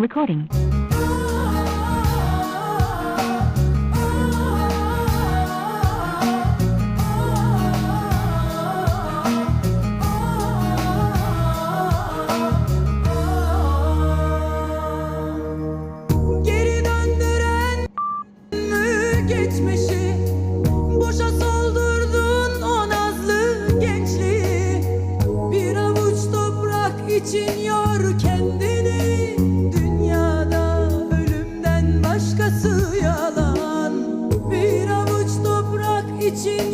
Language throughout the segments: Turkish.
Recording. Geri döndüren mü geçmişi? Boşa soldurdun o nazlı gençliği. Bir avuç toprak için yor kendini toprak için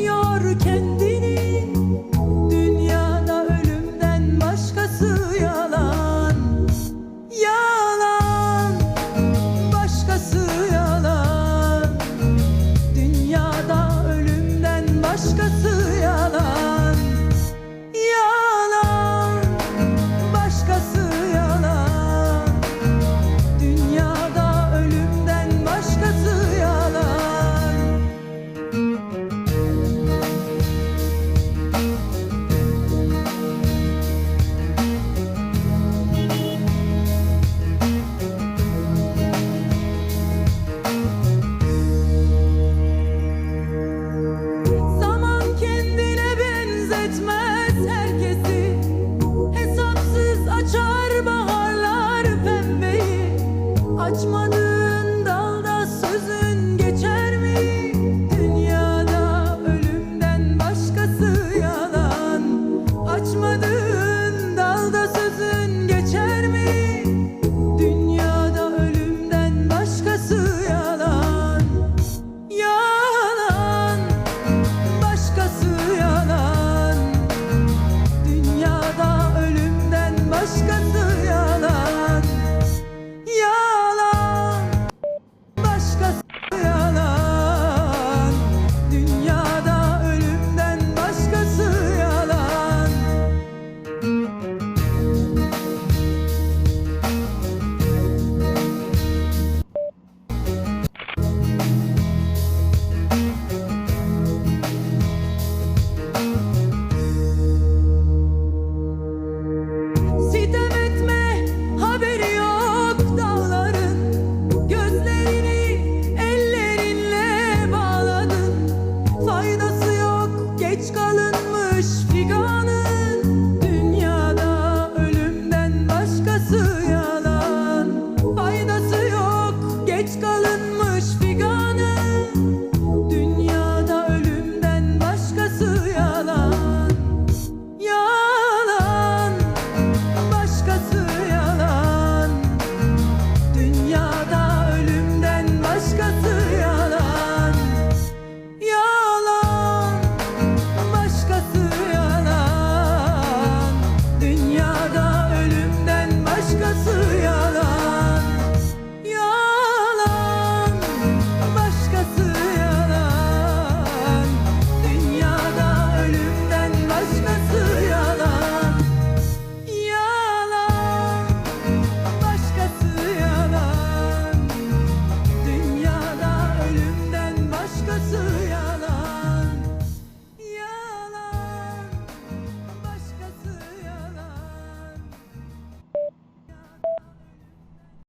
Açmadı